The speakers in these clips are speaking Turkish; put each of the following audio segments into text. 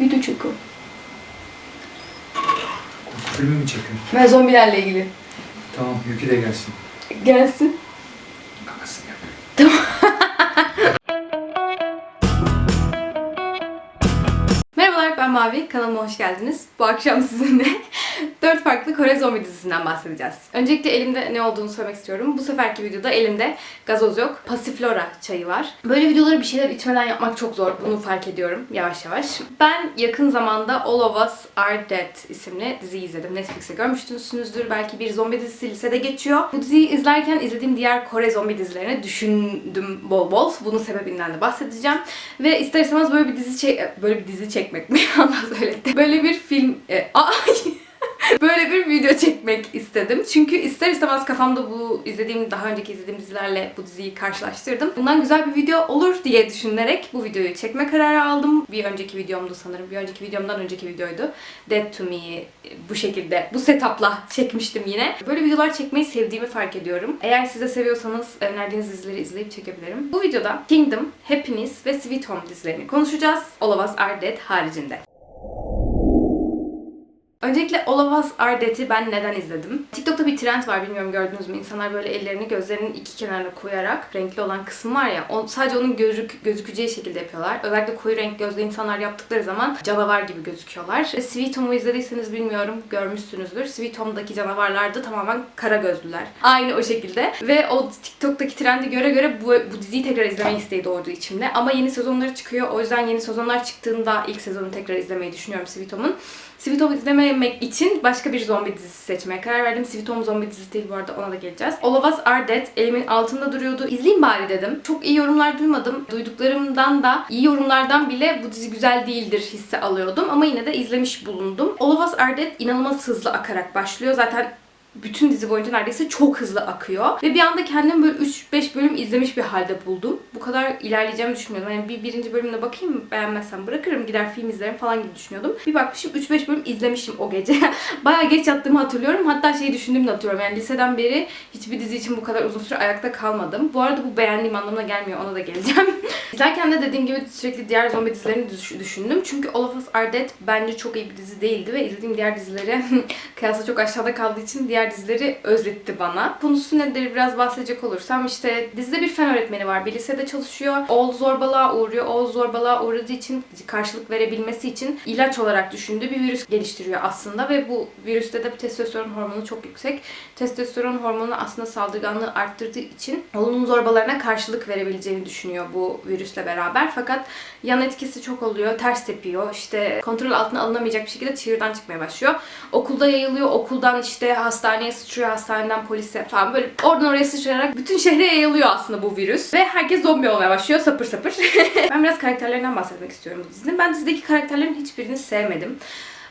Video çekiyorum. Korku filmi mi çekiyorsun? Ben zombilerle ilgili. Tamam Yükü de gelsin. Gelsin. Kakasını yap. Merhabalar ben Mavi, kanalıma hoş geldiniz. Bu akşam sizinle 4 farklı Kore zombi dizisinden bahsedeceğiz. Öncelikle elimde ne olduğunu söylemek istiyorum. Bu seferki videoda elimde gazoz yok, Passiflora çayı var. Böyle videoları bir şeyler içmeden yapmak çok zor, bunu fark ediyorum yavaş yavaş. Ben yakın zamanda All of Us Are Dead isimli diziyi izledim. Netflix'te görmüşsünüzdür. Belki bir zombi dizisi lisede geçiyor. Bu diziyi izlerken izlediğim diğer Kore zombi dizilerini düşündüm bol bol. Bunun sebebinden de bahsedeceğim. Ve ister istemez böyle bir dizi çek böyle bir dizi çekmek mi? Allah söyletti. Böyle bir film e, böyle bir video çekmek istedim. Çünkü ister istemez kafamda bu izlediğim, daha önceki izlediğim dizilerle bu diziyi karşılaştırdım. Bundan güzel bir video olur diye düşünerek bu videoyu çekme kararı aldım. Bir önceki videomdu sanırım. Bir önceki videomdan önceki videoydu. Dead to Me'yi bu şekilde, bu setupla çekmiştim yine. Böyle videolar çekmeyi sevdiğimi fark ediyorum. Eğer siz de seviyorsanız önerdiğiniz dizileri izleyip çekebilirim. Bu videoda Kingdom, Happiness ve Sweet Home dizilerini konuşacağız. All of Us Are Dead haricinde. Öncelikle All of Us Are Dead'i ben neden izledim? TikTok'ta bir trend var bilmiyorum gördünüz mü? İnsanlar böyle ellerini gözlerinin iki kenarına koyarak renkli olan kısım var ya o, sadece onun gözük, gözükeceği şekilde yapıyorlar. Özellikle koyu renk gözlü insanlar yaptıkları zaman canavar gibi gözüküyorlar. E, Sweet Home'u izlediyseniz bilmiyorum görmüşsünüzdür. Sweet Home'daki canavarlar da tamamen kara gözlüler. Aynı o şekilde. Ve o TikTok'taki trendi göre göre bu, bu diziyi tekrar izleme isteği doğdu içimde. Ama yeni sezonları çıkıyor. O yüzden yeni sezonlar çıktığında ilk sezonu tekrar izlemeyi düşünüyorum Sweet Home'un. Sweet Home izlememek için başka bir zombi dizisi seçmeye karar verdim. Sweet Home zombi dizisi değil bu arada ona da geleceğiz. All of Us Are Dead elimin altında duruyordu. İzleyeyim bari dedim. Çok iyi yorumlar duymadım. Duyduklarımdan da iyi yorumlardan bile bu dizi güzel değildir hissi alıyordum. Ama yine de izlemiş bulundum. All of Us Are Dead inanılmaz hızlı akarak başlıyor. Zaten bütün dizi boyunca neredeyse çok hızlı akıyor. Ve bir anda kendimi böyle 3-5 bölüm izlemiş bir halde buldum. Bu kadar ilerleyeceğimi düşünmüyordum. Yani bir birinci bölümüne bakayım beğenmezsem bırakırım gider film izlerim falan gibi düşünüyordum. Bir bakmışım 3-5 bölüm izlemişim o gece. Bayağı geç yattığımı hatırlıyorum. Hatta şeyi düşündüğümü de hatırlıyorum. Yani liseden beri hiçbir dizi için bu kadar uzun süre ayakta kalmadım. Bu arada bu beğendiğim anlamına gelmiyor. Ona da geleceğim. İzlerken de dediğim gibi sürekli diğer zombi dizilerini düş- düşündüm. Çünkü All of Us Are Dead bence çok iyi bir dizi değildi ve izlediğim diğer dizileri kıyasla çok aşağıda kaldığı için diğer dizileri özletti bana. Konusu nedir biraz bahsedecek olursam işte dizide bir fen öğretmeni var. Bir lisede çalışıyor. Oğul zorbalığa uğruyor. Oğul zorbalığa uğradığı için karşılık verebilmesi için ilaç olarak düşündüğü bir virüs geliştiriyor aslında ve bu virüste de testosteron hormonu çok yüksek. Testosteron hormonu aslında saldırganlığı arttırdığı için oğlunun zorbalarına karşılık verebileceğini düşünüyor bu virüsle beraber. Fakat yan etkisi çok oluyor. Ters tepiyor. İşte kontrol altına alınamayacak bir şekilde çığırdan çıkmaya başlıyor. Okulda yayılıyor. Okuldan işte hastaneye sıçrıyor. Hastaneden polise falan böyle oradan oraya sıçrayarak bütün şehre yayılıyor aslında bu virüs. Ve herkes zombi olmaya başlıyor sapır sapır. ben biraz karakterlerinden bahsetmek istiyorum bu dizinin. Ben dizideki karakterlerin hiçbirini sevmedim.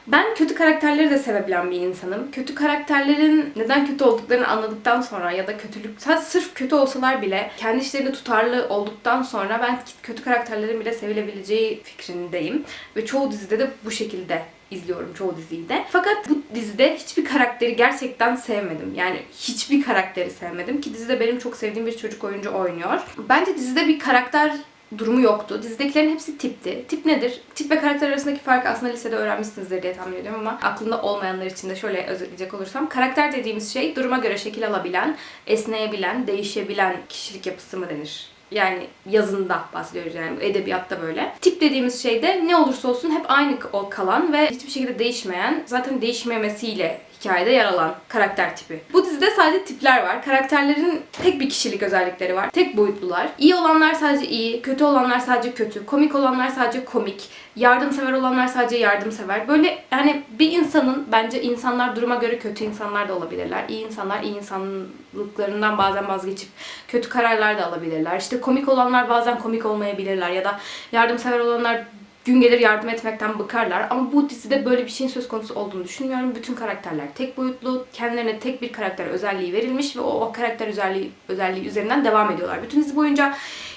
Ben kötü karakterleri de sevebilen bir insanım. Kötü karakterlerin neden kötü olduklarını anladıktan sonra ya da kötülük, sırf kötü olsalar bile kendi işlerinde tutarlı olduktan sonra ben kötü karakterlerin bile sevilebileceği fikrindeyim. Ve çoğu dizide de bu şekilde izliyorum çoğu diziyi de. Fakat bu dizide hiçbir karakteri gerçekten sevmedim. Yani hiçbir karakteri sevmedim ki dizide benim çok sevdiğim bir çocuk oyuncu oynuyor. Bence dizide bir karakter durumu yoktu. Dizidekilerin hepsi tipti. Tip nedir? Tip ve karakter arasındaki farkı aslında lisede öğrenmişsinizdir diye tahmin ediyorum ama aklında olmayanlar için de şöyle özetleyecek olursam. Karakter dediğimiz şey duruma göre şekil alabilen, esneyebilen, değişebilen kişilik yapısı mı denir? Yani yazında bahsediyoruz yani edebiyatta böyle. Tip dediğimiz şey de ne olursa olsun hep aynı kalan ve hiçbir şekilde değişmeyen, zaten değişmemesiyle hikayede yer alan karakter tipi. Bu dizide sadece tipler var. Karakterlerin tek bir kişilik özellikleri var. Tek boyutlular. İyi olanlar sadece iyi, kötü olanlar sadece kötü, komik olanlar sadece komik, yardımsever olanlar sadece yardımsever. Böyle yani bir insanın bence insanlar duruma göre kötü insanlar da olabilirler. İyi insanlar iyi insanlıklarından bazen vazgeçip kötü kararlar da alabilirler. İşte komik olanlar bazen komik olmayabilirler ya da yardımsever olanlar gün gelir yardım etmekten bıkarlar. Ama bu dizide böyle bir şeyin söz konusu olduğunu düşünmüyorum. Bütün karakterler tek boyutlu, kendilerine tek bir karakter özelliği verilmiş ve o, o karakter özelliği, özelliği üzerinden devam ediyorlar. Bütün dizi boyunca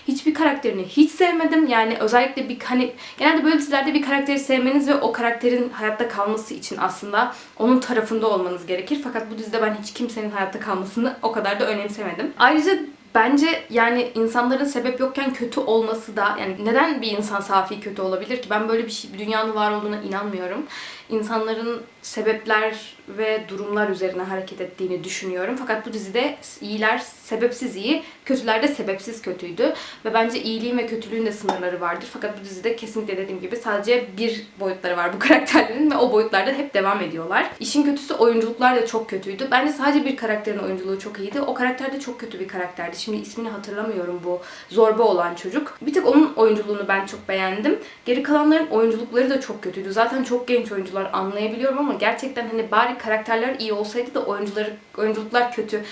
hiçbir karakterini hiç sevmedim. Yani özellikle bir hani genelde böyle dizilerde bir karakteri sevmeniz ve o karakterin hayatta kalması için aslında onun tarafında olmanız gerekir. Fakat bu dizide ben hiç kimsenin hayatta kalmasını o kadar da önemsemedim. Ayrıca bence yani insanların sebep yokken kötü olması da yani neden bir insan safi kötü olabilir ki? Ben böyle bir şey dünyanın var olduğuna inanmıyorum. İnsanların sebepler ve durumlar üzerine hareket ettiğini düşünüyorum. Fakat bu dizide iyiler sebepsiz iyi, kötüler de sebepsiz kötüydü. Ve bence iyiliğin ve kötülüğün de sınırları vardır. Fakat bu dizide kesinlikle dediğim gibi sadece bir boyutları var bu karakterlerin ve o boyutlarda hep devam ediyorlar. İşin kötüsü oyunculuklar da çok kötüydü. Bence sadece bir karakterin oyunculuğu çok iyiydi. O karakter de çok kötü bir karakterdi. Şimdi ismini hatırlamıyorum bu zorba olan çocuk. Bir tek onun oyunculuğunu ben çok beğendim. Geri kalanların oyunculukları da çok kötüydü. Zaten çok genç oyuncular anlayabiliyorum ama gerçekten hani bari karakterler iyi olsaydı da oyuncuları oyunculuklar kötü.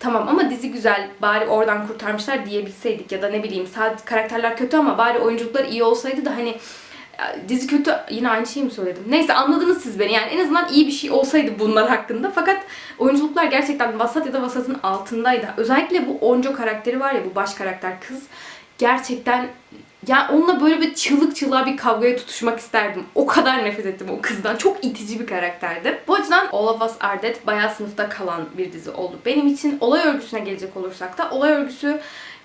Tamam ama dizi güzel, bari oradan kurtarmışlar diyebilseydik ya da ne bileyim sadece karakterler kötü ama bari oyunculuklar iyi olsaydı da hani ya, dizi kötü yine aynı şeyi mi söyledim? Neyse anladınız siz beni yani en azından iyi bir şey olsaydı bunlar hakkında fakat oyunculuklar gerçekten vasat ya da vasatın altındaydı. Özellikle bu Onco karakteri var ya bu baş karakter kız gerçekten ya onunla böyle bir çığlık çığlığa bir kavgaya tutuşmak isterdim. O kadar nefret ettim o kızdan. Çok itici bir karakterdi. Bu açıdan All of Us Are Dead bayağı sınıfta kalan bir dizi oldu. Benim için olay örgüsüne gelecek olursak da olay örgüsü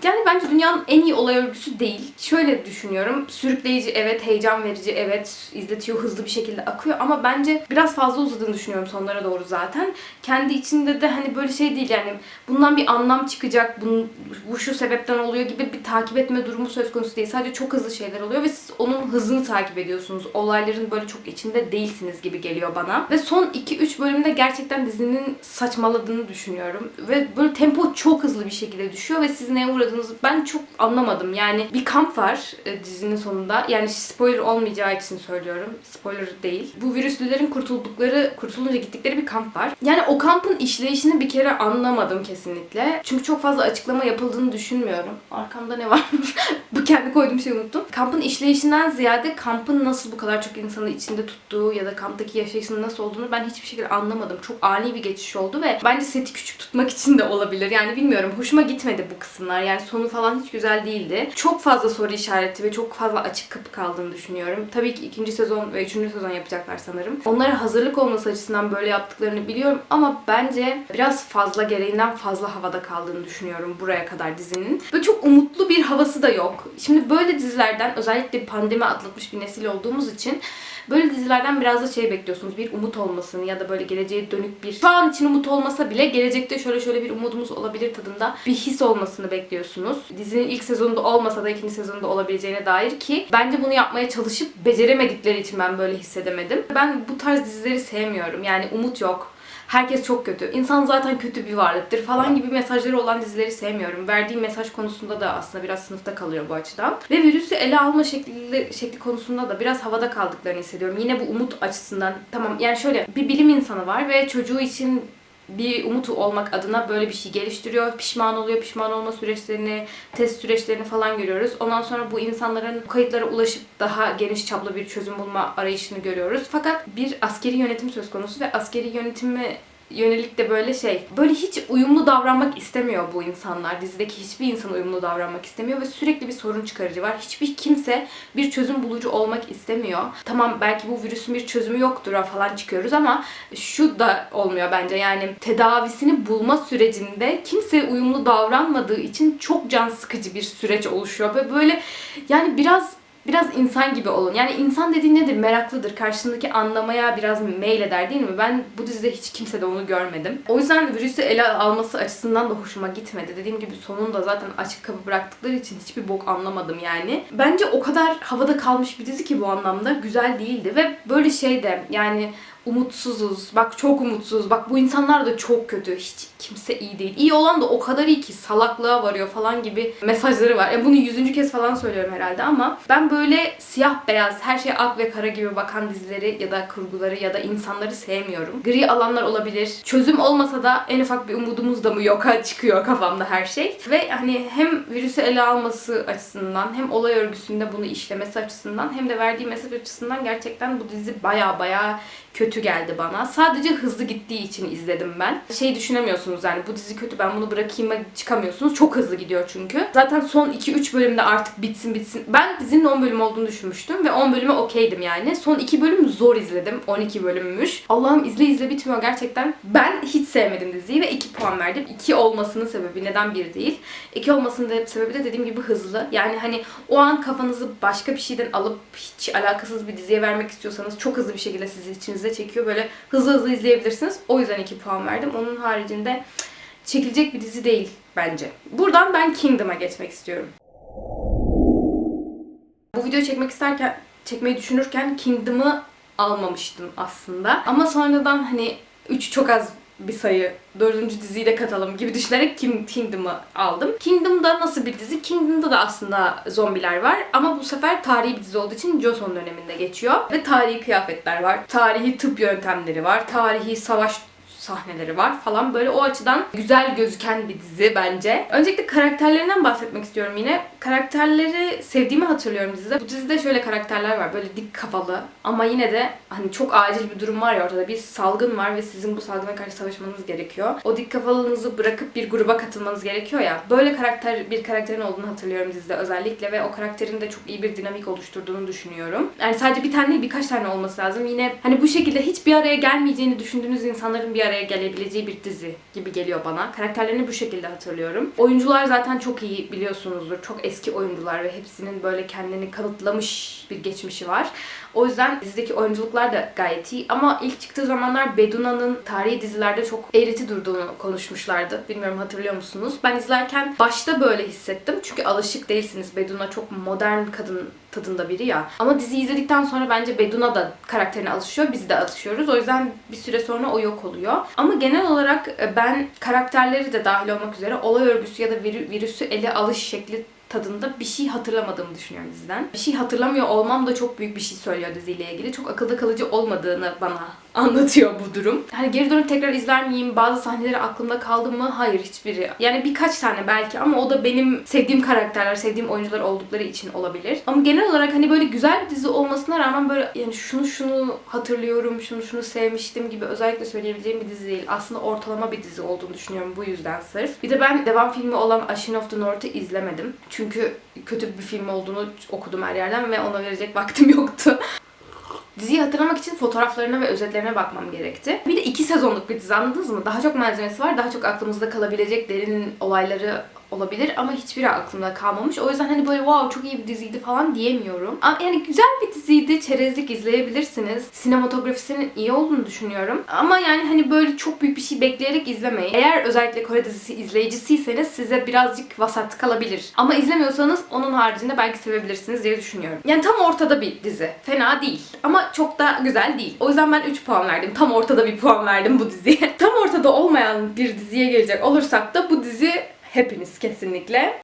yani bence dünyanın en iyi olay örgüsü değil. Şöyle düşünüyorum. Sürükleyici evet, heyecan verici evet, izletiyor, hızlı bir şekilde akıyor ama bence biraz fazla uzadığını düşünüyorum sonlara doğru zaten. Kendi içinde de hani böyle şey değil yani bundan bir anlam çıkacak, bunun, bu şu sebepten oluyor gibi bir takip etme durumu söz konusu değil. Sadece çok hızlı şeyler oluyor ve siz onun hızını takip ediyorsunuz. Olayların böyle çok içinde değilsiniz gibi geliyor bana. Ve son 2-3 bölümde gerçekten dizinin saçmaladığını düşünüyorum. Ve böyle tempo çok hızlı bir şekilde düşüyor ve siz neye uğradığınızı ben çok anlamadım. Yani bir kamp var e, dizinin sonunda. Yani spoiler olmayacağı için söylüyorum. Spoiler değil. Bu virüslülerin kurtuldukları, kurtulunca gittikleri bir kamp var. Yani o kampın işleyişini bir kere anlamadım kesinlikle. Çünkü çok fazla açıklama yapıldığını düşünmüyorum. Arkamda ne var? bu kendi koyduğum şeyi unuttum. Kampın işleyişinden ziyade kampın nasıl bu kadar çok insanı içinde tuttuğu ya da kamptaki yaşayışının nasıl olduğunu ben hiçbir şekilde anlamadım. Çok ani bir geçiş oldu ve bence seti küçük tutmak için de olabilir. Yani bilmiyorum. Hoşuma gitmedi bu kısımlar. Yani sonu falan hiç güzel değildi. Çok fazla soru işareti ve çok fazla açık kapı kaldığını düşünüyorum. Tabii ki ikinci sezon ve üçüncü sezon yapacaklar sanırım. Onlara hazırlık olması açısından böyle yaptıklarını biliyorum ama bence biraz fazla gereğinden fazla havada kaldığını düşünüyorum buraya kadar dizinin. Böyle çok umutlu bir havası da yok. Şimdi böyle dizilerden özellikle pandemi atlatmış bir nesil olduğumuz için Böyle dizilerden biraz da şey bekliyorsunuz. Bir umut olmasını ya da böyle geleceğe dönük bir şu an için umut olmasa bile gelecekte şöyle şöyle bir umudumuz olabilir tadında bir his olmasını bekliyorsunuz. Dizinin ilk sezonunda olmasa da ikinci sezonunda olabileceğine dair ki bence bunu yapmaya çalışıp beceremedikleri için ben böyle hissedemedim. Ben bu tarz dizileri sevmiyorum. Yani umut yok. Herkes çok kötü. İnsan zaten kötü bir varlıktır falan gibi mesajları olan dizileri sevmiyorum. Verdiği mesaj konusunda da aslında biraz sınıfta kalıyor bu açıdan. Ve virüsü ele alma şekli, şekli konusunda da biraz havada kaldıklarını hissediyorum. Yine bu umut açısından tamam yani şöyle bir bilim insanı var ve çocuğu için bir umut olmak adına böyle bir şey geliştiriyor. Pişman oluyor. Pişman olma süreçlerini, test süreçlerini falan görüyoruz. Ondan sonra bu insanların kayıtlara ulaşıp daha geniş çaplı bir çözüm bulma arayışını görüyoruz. Fakat bir askeri yönetim söz konusu ve askeri yönetimi yönelik de böyle şey. Böyle hiç uyumlu davranmak istemiyor bu insanlar. Dizideki hiçbir insan uyumlu davranmak istemiyor ve sürekli bir sorun çıkarıcı var. Hiçbir kimse bir çözüm bulucu olmak istemiyor. Tamam belki bu virüsün bir çözümü yoktur falan çıkıyoruz ama şu da olmuyor bence. Yani tedavisini bulma sürecinde kimse uyumlu davranmadığı için çok can sıkıcı bir süreç oluşuyor ve böyle yani biraz biraz insan gibi olun. Yani insan dediğin nedir? Meraklıdır. Karşısındaki anlamaya biraz meyleder değil mi? Ben bu dizide hiç kimse de onu görmedim. O yüzden virüsü ele alması açısından da hoşuma gitmedi. Dediğim gibi sonunda zaten açık kapı bıraktıkları için hiçbir bok anlamadım yani. Bence o kadar havada kalmış bir dizi ki bu anlamda güzel değildi ve böyle şey de yani umutsuzuz. Bak çok umutsuz. Bak bu insanlar da çok kötü. Hiç kimse iyi değil. İyi olan da o kadar iyi ki salaklığa varıyor falan gibi mesajları var. Yani bunu yüzüncü kez falan söylüyorum herhalde ama ben böyle siyah beyaz, her şey ak ve kara gibi bakan dizileri ya da kurguları ya da insanları sevmiyorum. Gri alanlar olabilir. Çözüm olmasa da en ufak bir umudumuz da mı yoka çıkıyor kafamda her şey. Ve hani hem virüsü ele alması açısından hem olay örgüsünde bunu işlemesi açısından hem de verdiği mesaj açısından gerçekten bu dizi baya baya kötü kötü geldi bana. Sadece hızlı gittiği için izledim ben. Şey düşünemiyorsunuz yani bu dizi kötü ben bunu bırakayım çıkamıyorsunuz. Çok hızlı gidiyor çünkü. Zaten son 2-3 bölümde artık bitsin bitsin. Ben dizinin 10 bölüm olduğunu düşünmüştüm ve 10 bölüme okeydim yani. Son 2 bölüm zor izledim. 12 bölümmüş. Allah'ım izle izle bitmiyor gerçekten. Ben hiç sevmedim diziyi ve 2 puan verdim. 2 olmasının sebebi neden 1 değil. 2 olmasının da sebebi de dediğim gibi hızlı. Yani hani o an kafanızı başka bir şeyden alıp hiç alakasız bir diziye vermek istiyorsanız çok hızlı bir şekilde sizi içinize çekiyor. Böyle hızlı hızlı izleyebilirsiniz. O yüzden 2 puan verdim. Onun haricinde çekilecek bir dizi değil bence. Buradan ben Kingdom'a geçmek istiyorum. Bu videoyu çekmek isterken, çekmeyi düşünürken Kingdom'ı almamıştım aslında. Ama sonradan hani 3 çok az bir sayı, dördüncü diziyi de katalım gibi düşünerek King, Kingdom'ı aldım. Kingdom'da nasıl bir dizi? Kingdom'da da aslında zombiler var ama bu sefer tarihi bir dizi olduğu için Joseon döneminde geçiyor. Ve tarihi kıyafetler var, tarihi tıp yöntemleri var, tarihi savaş sahneleri var falan. Böyle o açıdan güzel gözüken bir dizi bence. Öncelikle karakterlerinden bahsetmek istiyorum yine. Karakterleri sevdiğimi hatırlıyorum dizide. Bu dizide şöyle karakterler var. Böyle dik kafalı ama yine de hani çok acil bir durum var ya ortada. Bir salgın var ve sizin bu salgına karşı savaşmanız gerekiyor. O dik kafalığınızı bırakıp bir gruba katılmanız gerekiyor ya. Böyle karakter bir karakterin olduğunu hatırlıyorum dizide özellikle ve o karakterin de çok iyi bir dinamik oluşturduğunu düşünüyorum. Yani sadece bir tane değil birkaç tane olması lazım. Yine hani bu şekilde hiç bir araya gelmeyeceğini düşündüğünüz insanların bir araya gelebileceği bir dizi gibi geliyor bana. Karakterlerini bu şekilde hatırlıyorum. Oyuncular zaten çok iyi biliyorsunuzdur. Çok eski oyuncular ve hepsinin böyle kendini kanıtlamış bir geçmişi var. O yüzden dizideki oyunculuklar da gayet iyi. Ama ilk çıktığı zamanlar Beduna'nın tarihi dizilerde çok eğreti durduğunu konuşmuşlardı. Bilmiyorum hatırlıyor musunuz? Ben izlerken başta böyle hissettim. Çünkü alışık değilsiniz. Beduna çok modern kadın tadında biri ya. Ama diziyi izledikten sonra bence Beduna da karakterine alışıyor. Biz de alışıyoruz. O yüzden bir süre sonra o yok oluyor. Ama genel olarak e, ben karakterleri de dahil olmak üzere olay örgüsü ya da virü- virüsü ele alış şekli tadında bir şey hatırlamadığımı düşünüyorum diziden. Bir şey hatırlamıyor olmam da çok büyük bir şey söylüyor diziyle ilgili. Çok akılda kalıcı olmadığını bana anlatıyor bu durum. Hani geri dönüp tekrar izler miyim? Bazı sahneleri aklımda kaldı mı? Hayır hiçbiri. Yani birkaç tane belki ama o da benim sevdiğim karakterler, sevdiğim oyuncular oldukları için olabilir. Ama genel olarak hani böyle güzel bir dizi olmasına rağmen böyle yani şunu şunu hatırlıyorum, şunu şunu sevmiştim gibi özellikle söyleyebileceğim bir dizi değil. Aslında ortalama bir dizi olduğunu düşünüyorum bu yüzden sırf. Bir de ben devam filmi olan Ashin of the North'ı izlemedim. Çünkü kötü bir film olduğunu okudum her yerden ve ona verecek vaktim yoktu. Diziyi hatırlamak için fotoğraflarına ve özetlerine bakmam gerekti. Bir de iki sezonluk bir dizi anladınız mı? Daha çok malzemesi var, daha çok aklımızda kalabilecek derin olayları olabilir ama hiçbiri aklımda kalmamış. O yüzden hani böyle wow çok iyi bir diziydi falan diyemiyorum. Ama yani güzel bir diziydi. Çerezlik izleyebilirsiniz. Sinematografisinin iyi olduğunu düşünüyorum. Ama yani hani böyle çok büyük bir şey bekleyerek izlemeyin. Eğer özellikle Kore dizisi izleyicisiyseniz size birazcık vasat kalabilir. Ama izlemiyorsanız onun haricinde belki sevebilirsiniz diye düşünüyorum. Yani tam ortada bir dizi. Fena değil. Ama çok da güzel değil. O yüzden ben 3 puan verdim. Tam ortada bir puan verdim bu diziye. tam ortada olmayan bir diziye gelecek olursak da bu dizi hepiniz kesinlikle.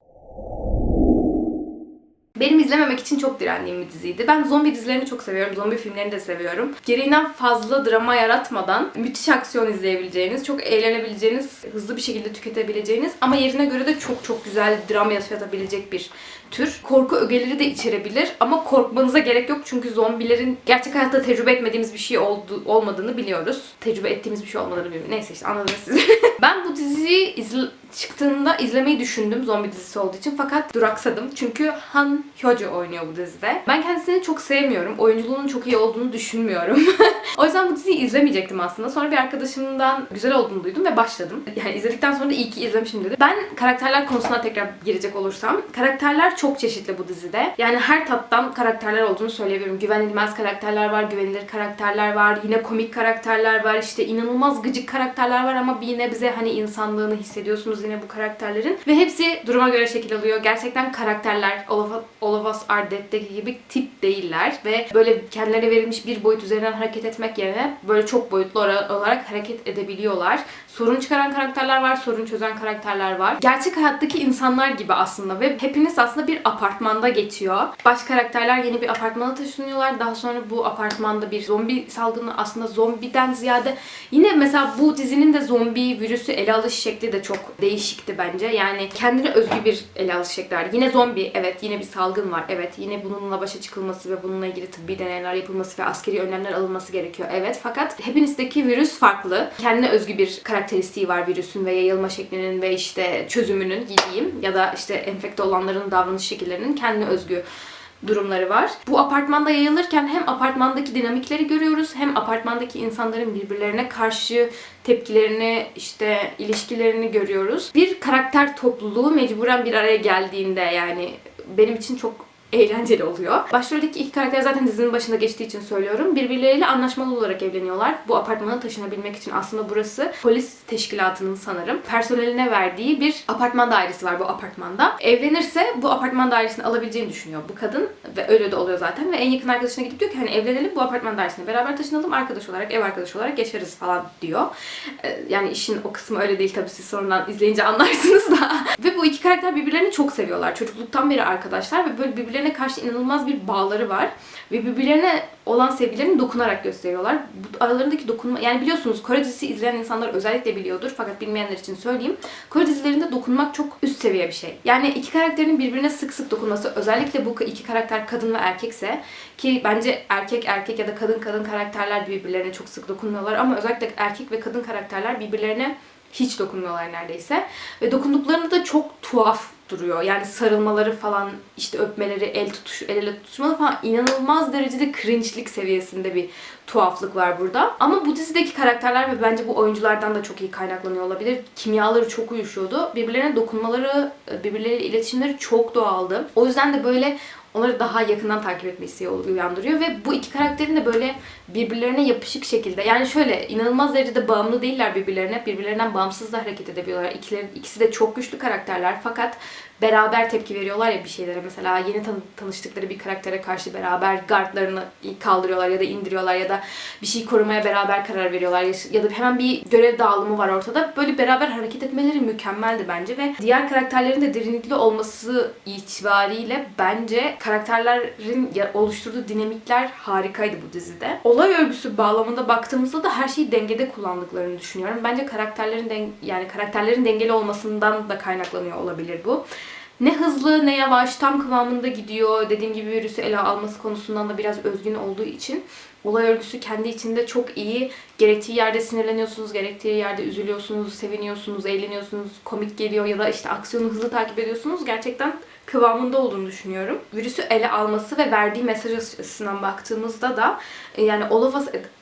Benim izlememek için çok direndiğim bir diziydi. Ben zombi dizilerini çok seviyorum. Zombi filmlerini de seviyorum. Gereğinden fazla drama yaratmadan müthiş aksiyon izleyebileceğiniz, çok eğlenebileceğiniz, hızlı bir şekilde tüketebileceğiniz ama yerine göre de çok çok güzel drama yaşatabilecek bir tür. Korku ögeleri de içerebilir ama korkmanıza gerek yok çünkü zombilerin gerçek hayatta tecrübe etmediğimiz bir şey oldu, olmadığını biliyoruz. Tecrübe ettiğimiz bir şey olmadığını biliyoruz. Neyse işte anladınız siz. ben bu diziyi izle çıktığında izlemeyi düşündüm zombi dizisi olduğu için fakat duraksadım. Çünkü Han Hyojo oynuyor bu dizide. Ben kendisini çok sevmiyorum. Oyunculuğunun çok iyi olduğunu düşünmüyorum. o yüzden bu diziyi izlemeyecektim aslında. Sonra bir arkadaşımdan güzel olduğunu duydum ve başladım. Yani izledikten sonra da iyi ki izlemişim dedi. Ben karakterler konusuna tekrar girecek olursam. Karakterler çok çeşitli bu dizide. Yani her tattan karakterler olduğunu söyleyebilirim. Güvenilmez karakterler var, güvenilir karakterler var, yine komik karakterler var, işte inanılmaz gıcık karakterler var ama bir nebze hani insanlığını hissediyorsunuz yine bu karakterlerin. Ve hepsi duruma göre şekil alıyor. Gerçekten karakterler All of, Us Are Dead'deki gibi tip değiller. Ve böyle kendilerine verilmiş bir boyut üzerinden hareket etmek yerine böyle çok boyutlu olarak hareket edebiliyorlar. Sorun çıkaran karakterler var, sorun çözen karakterler var. Gerçek hayattaki insanlar gibi aslında ve hepiniz aslında bir apartmanda geçiyor. Baş karakterler yeni bir apartmana taşınıyorlar. Daha sonra bu apartmanda bir zombi salgını aslında zombiden ziyade yine mesela bu dizinin de zombi virüsü ele alış şekli de çok değişik değişikti bence. Yani kendine özgü bir ele alış şekli. Yine zombi, evet yine bir salgın var. Evet yine bununla başa çıkılması ve bununla ilgili tıbbi deneyler yapılması ve askeri önlemler alınması gerekiyor. Evet fakat hepinizdeki virüs farklı. Kendine özgü bir karakteristiği var virüsün ve yayılma şeklinin ve işte çözümünün diyeyim ya da işte enfekte olanların davranış şekillerinin kendine özgü durumları var. Bu apartmanda yayılırken hem apartmandaki dinamikleri görüyoruz hem apartmandaki insanların birbirlerine karşı tepkilerini, işte ilişkilerini görüyoruz. Bir karakter topluluğu mecburen bir araya geldiğinde yani benim için çok eğlenceli oluyor. Başroldeki iki karakter zaten dizinin başında geçtiği için söylüyorum. Birbirleriyle anlaşmalı olarak evleniyorlar. Bu apartmana taşınabilmek için aslında burası polis teşkilatının sanırım personeline verdiği bir apartman dairesi var bu apartmanda. Evlenirse bu apartman dairesini alabileceğini düşünüyor bu kadın ve öyle de oluyor zaten ve en yakın arkadaşına gidip diyor ki hani evlenelim bu apartman dairesine beraber taşınalım arkadaş olarak ev arkadaşı olarak yaşarız falan diyor. Ee, Yani işin o kısmı öyle değil tabii siz sonradan izleyince anlarsınız da. ve bu iki karakter birbirlerini çok seviyorlar. Çocukluktan beri arkadaşlar ve böyle birbirlerine karşı inanılmaz bir bağları var. Ve birbirlerine olan sevgilerini dokunarak gösteriyorlar. Bu aralarındaki dokunma, yani biliyorsunuz Kore dizisi izleyen insanlar özellikle biliyordur fakat bilmeyenler için söyleyeyim. Kore dizilerinde dokunmak çok üst seviye bir şey. Yani iki karakterin birbirine sık sık dokunması, özellikle bu iki karakter kadın ve erkekse ki bence erkek erkek ya da kadın kadın karakterler birbirlerine çok sık dokunmuyorlar ama özellikle erkek ve kadın karakterler birbirlerine hiç dokunmuyorlar neredeyse. Ve dokunduklarında da çok tuhaf duruyor. Yani sarılmaları falan, işte öpmeleri, el tutuş, el ele tutuşmaları falan inanılmaz derecede cringe'lik seviyesinde bir tuhaflık var burada. Ama bu dizideki karakterler ve bence bu oyunculardan da çok iyi kaynaklanıyor olabilir. Kimyaları çok uyuşuyordu. Birbirlerine dokunmaları, birbirleriyle iletişimleri çok doğaldı. O yüzden de böyle onları daha yakından takip etme isteği uyandırıyor ve bu iki karakterin de böyle birbirlerine yapışık şekilde yani şöyle inanılmaz derecede bağımlı değiller birbirlerine. Birbirlerinden bağımsız da hareket edebiliyorlar. İkileri, ikisi de çok güçlü karakterler fakat beraber tepki veriyorlar ya bir şeylere. Mesela yeni tan- tanıştıkları bir karaktere karşı beraber gardlarını kaldırıyorlar ya da indiriyorlar ya da bir şey korumaya beraber karar veriyorlar ya- da hemen bir görev dağılımı var ortada. Böyle beraber hareket etmeleri mükemmeldi bence ve diğer karakterlerin de derinlikli olması itibariyle bence karakterlerin oluşturduğu dinamikler harikaydı bu dizide. Olay örgüsü bağlamında baktığımızda da her şeyi dengede kullandıklarını düşünüyorum. Bence karakterlerin den- yani karakterlerin dengeli olmasından da kaynaklanıyor olabilir bu. Ne hızlı ne yavaş tam kıvamında gidiyor. Dediğim gibi virüsü ele alması konusundan da biraz özgün olduğu için olay örgüsü kendi içinde çok iyi. Gerektiği yerde sinirleniyorsunuz, gerektiği yerde üzülüyorsunuz, seviniyorsunuz, eğleniyorsunuz, komik geliyor ya da işte aksiyonu hızlı takip ediyorsunuz. Gerçekten kıvamında olduğunu düşünüyorum. Virüsü ele alması ve verdiği mesaj açısından baktığımızda da e, yani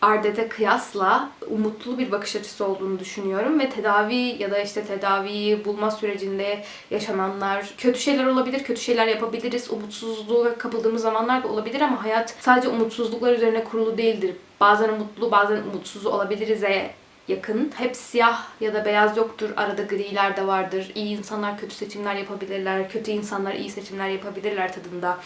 All Dead'e kıyasla umutlu bir bakış açısı olduğunu düşünüyorum ve tedavi ya da işte tedaviyi bulma sürecinde yaşananlar kötü şeyler olabilir, kötü şeyler yapabiliriz, umutsuzluğa kapıldığımız zamanlar da olabilir ama hayat sadece umutsuzluklar üzerine kurulu değildir. Bazen umutlu, bazen umutsuz olabiliriz'e yakın. Hep siyah ya da beyaz yoktur. Arada griler de vardır. İyi insanlar kötü seçimler yapabilirler. Kötü insanlar iyi seçimler yapabilirler tadında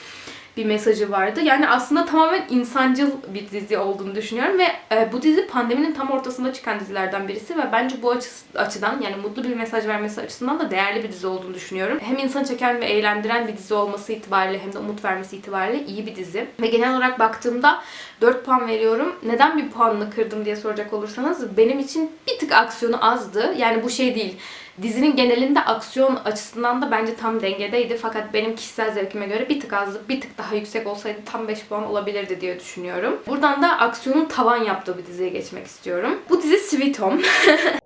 bir mesajı vardı. Yani aslında tamamen insancıl bir dizi olduğunu düşünüyorum ve e, bu dizi pandeminin tam ortasında çıkan dizilerden birisi ve bence bu açı, açıdan yani mutlu bir mesaj vermesi açısından da değerli bir dizi olduğunu düşünüyorum. Hem insanı çeken ve eğlendiren bir dizi olması itibariyle hem de umut vermesi itibariyle iyi bir dizi. Ve genel olarak baktığımda 4 puan veriyorum. Neden bir puanını kırdım diye soracak olursanız benim için bir tık aksiyonu azdı. Yani bu şey değil. Dizinin genelinde aksiyon açısından da bence tam dengedeydi. Fakat benim kişisel zevkime göre bir tık azdı. Bir tık daha yüksek olsaydı tam 5 puan olabilirdi diye düşünüyorum. Buradan da aksiyonun tavan yaptığı bir diziye geçmek istiyorum. Bu dizi Sweet Home.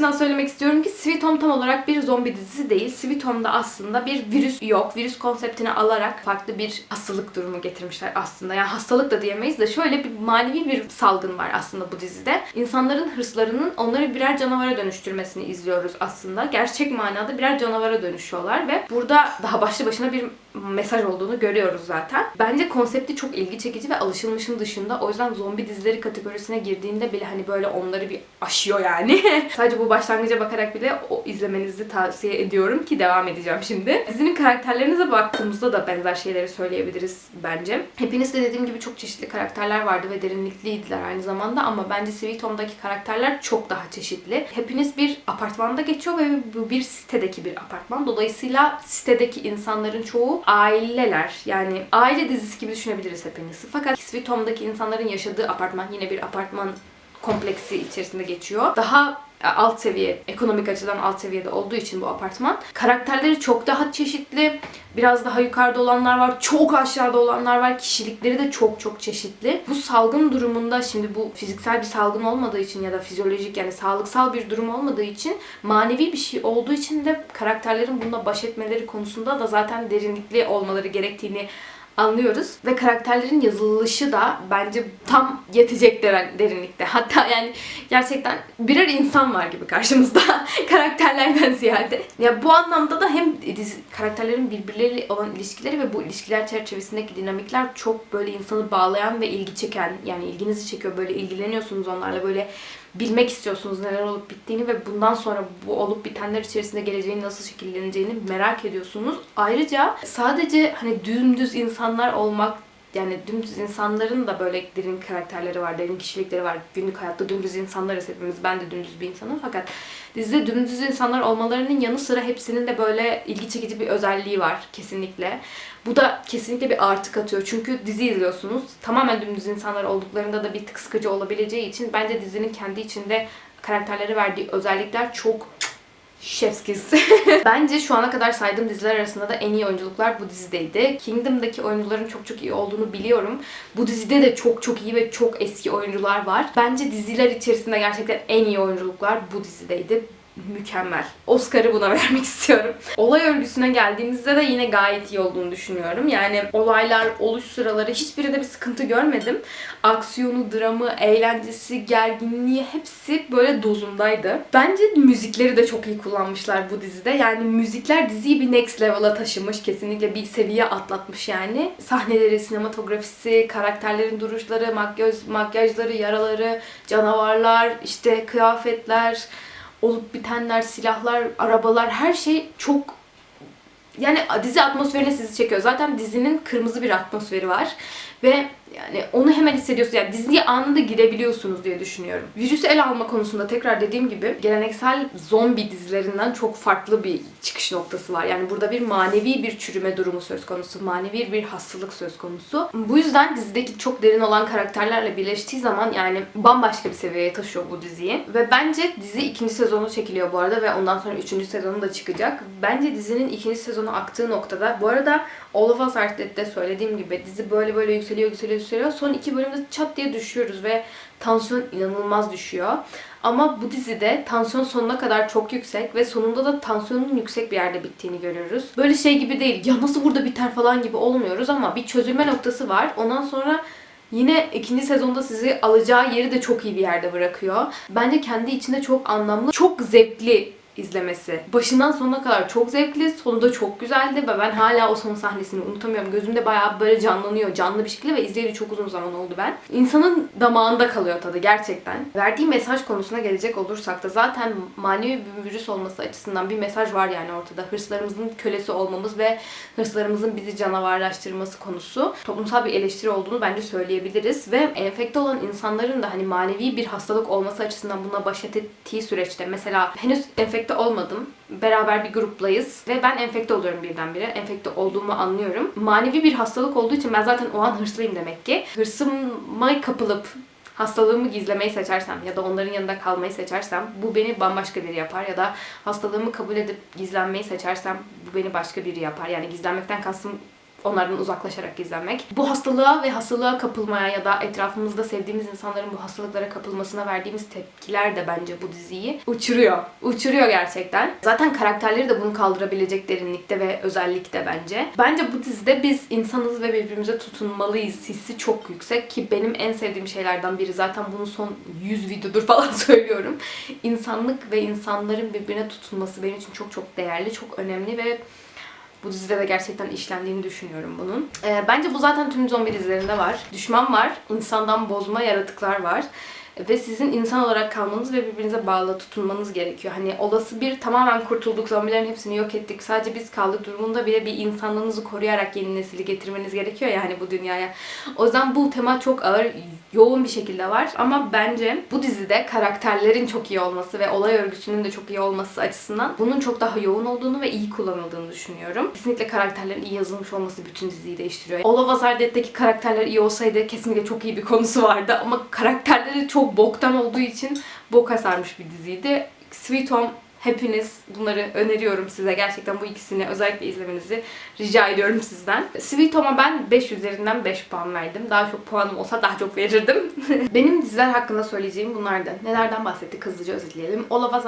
Başından söylemek istiyorum ki Sweet Home tam olarak bir zombi dizisi değil. Sweet Home'da aslında bir virüs yok. Virüs konseptini alarak farklı bir hastalık durumu getirmişler aslında. Yani hastalık da diyemeyiz de şöyle bir manevi bir salgın var aslında bu dizide. İnsanların hırslarının onları birer canavara dönüştürmesini izliyoruz aslında. Gerçek manada birer canavara dönüşüyorlar ve burada daha başlı başına bir mesaj olduğunu görüyoruz zaten. Bence konsepti çok ilgi çekici ve alışılmışın dışında. O yüzden zombi dizileri kategorisine girdiğinde bile hani böyle onları bir aşıyor yani. Sadece bu başlangıca bakarak bile o izlemenizi tavsiye ediyorum ki devam edeceğim şimdi. Dizinin karakterlerinize baktığımızda da benzer şeyleri söyleyebiliriz bence. Hepiniz de dediğim gibi çok çeşitli karakterler vardı ve derinlikliydiler aynı zamanda ama bence Sweet Home'daki karakterler çok daha çeşitli. Hepiniz bir apartmanda geçiyor ve bu bir sitedeki bir apartman. Dolayısıyla sitedeki insanların çoğu aileler. Yani aile dizisi gibi düşünebiliriz hepinizi. Fakat Home'daki insanların yaşadığı apartman yine bir apartman kompleksi içerisinde geçiyor. Daha alt seviye, ekonomik açıdan alt seviyede olduğu için bu apartman. Karakterleri çok daha çeşitli. Biraz daha yukarıda olanlar var, çok aşağıda olanlar var. Kişilikleri de çok çok çeşitli. Bu salgın durumunda şimdi bu fiziksel bir salgın olmadığı için ya da fizyolojik yani sağlıksal bir durum olmadığı için manevi bir şey olduğu için de karakterlerin bununla baş etmeleri konusunda da zaten derinlikli olmaları gerektiğini anlıyoruz. Ve karakterlerin yazılışı da bence tam yetecek derinlikte. Hatta yani gerçekten birer insan var gibi karşımızda karakterlerden ziyade. Ya bu anlamda da hem dizi, karakterlerin birbirleriyle olan ilişkileri ve bu ilişkiler çerçevesindeki dinamikler çok böyle insanı bağlayan ve ilgi çeken yani ilginizi çekiyor böyle ilgileniyorsunuz onlarla böyle bilmek istiyorsunuz neler olup bittiğini ve bundan sonra bu olup bitenler içerisinde geleceğin nasıl şekilleneceğini merak ediyorsunuz. Ayrıca sadece hani dümdüz insanlar olmak yani dümdüz insanların da böyle derin karakterleri var, derin kişilikleri var. Günlük hayatta dümdüz insanlarız hepimiz. Ben de dümdüz bir insanım. Fakat dizide dümdüz insanlar olmalarının yanı sıra hepsinin de böyle ilgi çekici bir özelliği var kesinlikle. Bu da kesinlikle bir artı katıyor. Çünkü dizi izliyorsunuz. Tamamen dümdüz insanlar olduklarında da bir tık sıkıcı olabileceği için bence dizinin kendi içinde karakterlere verdiği özellikler çok Şefskiz. Bence şu ana kadar saydığım diziler arasında da en iyi oyunculuklar bu dizideydi. Kingdom'daki oyuncuların çok çok iyi olduğunu biliyorum. Bu dizide de çok çok iyi ve çok eski oyuncular var. Bence diziler içerisinde gerçekten en iyi oyunculuklar bu dizideydi mükemmel. Oscar'ı buna vermek istiyorum. Olay örgüsüne geldiğimizde de yine gayet iyi olduğunu düşünüyorum. Yani olaylar, oluş sıraları hiçbirinde bir sıkıntı görmedim. Aksiyonu, dramı, eğlencesi, gerginliği hepsi böyle dozundaydı. Bence müzikleri de çok iyi kullanmışlar bu dizide. Yani müzikler diziyi bir next level'a taşımış. Kesinlikle bir seviye atlatmış yani. Sahneleri, sinematografisi, karakterlerin duruşları, makyaj, makyajları, yaraları, canavarlar, işte kıyafetler, olup bitenler, silahlar, arabalar her şey çok yani dizi atmosferine sizi çekiyor. Zaten dizinin kırmızı bir atmosferi var ve yani onu hemen hissediyorsunuz. Yani diziye anında girebiliyorsunuz diye düşünüyorum. Virüsü ele alma konusunda tekrar dediğim gibi geleneksel zombi dizilerinden çok farklı bir çıkış noktası var. Yani burada bir manevi bir çürüme durumu söz konusu. Manevi bir hastalık söz konusu. Bu yüzden dizideki çok derin olan karakterlerle birleştiği zaman yani bambaşka bir seviyeye taşıyor bu diziyi. Ve bence dizi ikinci sezonu çekiliyor bu arada ve ondan sonra üçüncü sezonu da çıkacak. Bence dizinin ikinci sezonu aktığı noktada bu arada All of Us Are söylediğim gibi dizi böyle böyle yükseliyor yükseliyor yükseliyor. Son iki bölümde çat diye düşüyoruz ve tansiyon inanılmaz düşüyor. Ama bu dizide tansiyon sonuna kadar çok yüksek ve sonunda da tansiyonun yüksek bir yerde bittiğini görüyoruz. Böyle şey gibi değil. Ya nasıl burada biter falan gibi olmuyoruz ama bir çözülme noktası var. Ondan sonra Yine ikinci sezonda sizi alacağı yeri de çok iyi bir yerde bırakıyor. Bence kendi içinde çok anlamlı, çok zevkli izlemesi. Başından sonuna kadar çok zevkli, sonu da çok güzeldi ve ben hala o son sahnesini unutamıyorum. Gözümde bayağı böyle canlanıyor, canlı bir şekilde ve izleyeli çok uzun zaman oldu ben. İnsanın damağında kalıyor tadı gerçekten. Verdiği mesaj konusuna gelecek olursak da zaten manevi bir virüs olması açısından bir mesaj var yani ortada. Hırslarımızın kölesi olmamız ve hırslarımızın bizi canavarlaştırması konusu toplumsal bir eleştiri olduğunu bence söyleyebiliriz ve enfekte olan insanların da hani manevi bir hastalık olması açısından buna baş ettiği süreçte mesela henüz enfekte olmadım. Beraber bir gruplayız ve ben enfekte oluyorum birdenbire. Enfekte olduğumu anlıyorum. Manevi bir hastalık olduğu için ben zaten o an hırslıyım demek ki. Hırsıma kapılıp hastalığımı gizlemeyi seçersem ya da onların yanında kalmayı seçersem bu beni bambaşka biri yapar ya da hastalığımı kabul edip gizlenmeyi seçersem bu beni başka biri yapar. Yani gizlenmekten kastım onlardan uzaklaşarak gizlenmek. Bu hastalığa ve hastalığa kapılmaya ya da etrafımızda sevdiğimiz insanların bu hastalıklara kapılmasına verdiğimiz tepkiler de bence bu diziyi uçuruyor. Uçuruyor gerçekten. Zaten karakterleri de bunu kaldırabilecek derinlikte ve özellikte bence. Bence bu dizide biz insanız ve birbirimize tutunmalıyız hissi çok yüksek ki benim en sevdiğim şeylerden biri zaten bunu son 100 videodur falan söylüyorum. İnsanlık ve insanların birbirine tutunması benim için çok çok değerli, çok önemli ve bu dizide de gerçekten işlendiğini düşünüyorum bunun. Ee, bence bu zaten tüm zombi dizilerinde var. Düşman var, insandan bozma yaratıklar var. Ve sizin insan olarak kalmanız ve birbirinize bağlı tutunmanız gerekiyor. Hani olası bir tamamen kurtulduk, zombilerin hepsini yok ettik. Sadece biz kaldık durumunda bile bir insanlığınızı koruyarak yeni nesili getirmeniz gerekiyor ya hani bu dünyaya. O yüzden bu tema çok ağır, yoğun bir şekilde var. Ama bence bu dizide karakterlerin çok iyi olması ve olay örgüsünün de çok iyi olması açısından bunun çok daha yoğun olduğunu ve iyi kullanıldığını düşünüyorum. Kesinlikle karakterlerin iyi yazılmış olması bütün diziyi değiştiriyor. All of Us karakterler iyi olsaydı kesinlikle çok iyi bir konusu vardı ama karakterleri çok çok boktan olduğu için boka sarmış bir diziydi. Sweet Home Happiness bunları öneriyorum size. Gerçekten bu ikisini özellikle izlemenizi rica ediyorum sizden. Sweet Home'a ben 5 üzerinden 5 puan verdim. Daha çok puanım olsa daha çok verirdim. Benim diziler hakkında söyleyeceğim bunlardı. Nelerden bahsettik hızlıca özetleyelim. All of Us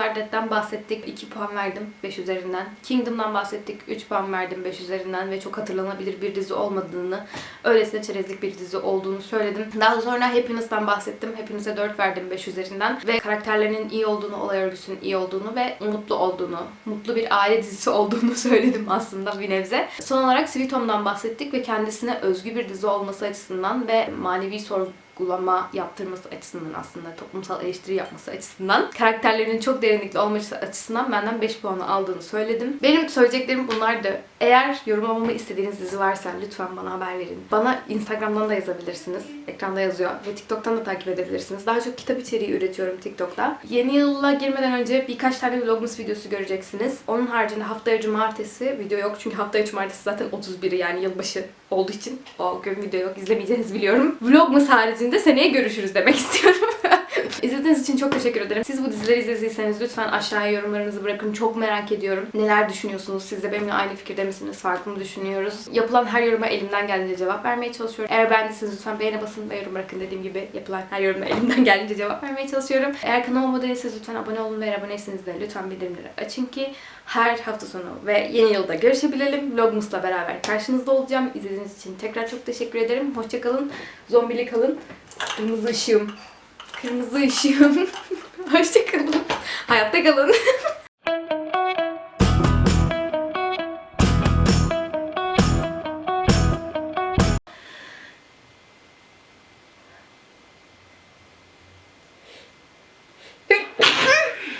bahsettik. 2 puan verdim 5 üzerinden. Kingdom'dan bahsettik. 3 puan verdim 5 üzerinden ve çok hatırlanabilir bir dizi olmadığını, öylesine çerezlik bir dizi olduğunu söyledim. Daha sonra Happiness'tan bahsettim. Happiness'e 4 verdim 5 üzerinden ve karakterlerinin iyi olduğunu, olay örgüsünün iyi olduğunu ve mutlu olduğunu, mutlu bir aile dizisi olduğunu söyledim aslında bir nebze. Son olarak Sweet Home'dan bahsettik ve kendisine özgü bir dizi olması açısından ve manevi sorgulama yaptırması açısından aslında toplumsal eleştiri yapması açısından karakterlerinin çok derinlikli olması açısından benden 5 puanı aldığını söyledim. Benim söyleyeceklerim bunlardı. Eğer yorumlamamı istediğiniz dizi varsa lütfen bana haber verin. Bana Instagram'dan da yazabilirsiniz. Ekranda yazıyor. Ve TikTok'tan da takip edebilirsiniz. Daha çok kitap içeriği üretiyorum TikTok'ta. Yeni yıla girmeden önce birkaç tane vlogmas videosu göreceksiniz. Onun haricinde haftaya cumartesi video yok. Çünkü haftaya cumartesi zaten 31'i yani yılbaşı olduğu için o gün video yok. İzlemeyeceğinizi biliyorum. Vlogmas haricinde seneye görüşürüz demek istiyorum. İzlediğiniz için çok teşekkür ederim. Siz bu dizileri izlediyseniz lütfen aşağıya yorumlarınızı bırakın. Çok merak ediyorum. Neler düşünüyorsunuz? Siz de benimle aynı fikirde misiniz? Farklı mı düşünüyoruz? Yapılan her yoruma elimden geldiğince cevap vermeye çalışıyorum. Eğer beğendiyseniz lütfen beğene basın ve yorum bırakın. Dediğim gibi yapılan her yoruma elimden geldiğince cevap vermeye çalışıyorum. Eğer kanalıma abone lütfen abone olun ve aboneyseniz de lütfen bildirimleri açın ki her hafta sonu ve yeni yılda görüşebilelim. Vlogmas'la beraber karşınızda olacağım. İzlediğiniz için tekrar çok teşekkür ederim. Hoşçakalın. Zombili kalın. Kırmızı ışığım. Kırmızı ışığım. Hoşçakalın. Hayatta kalın.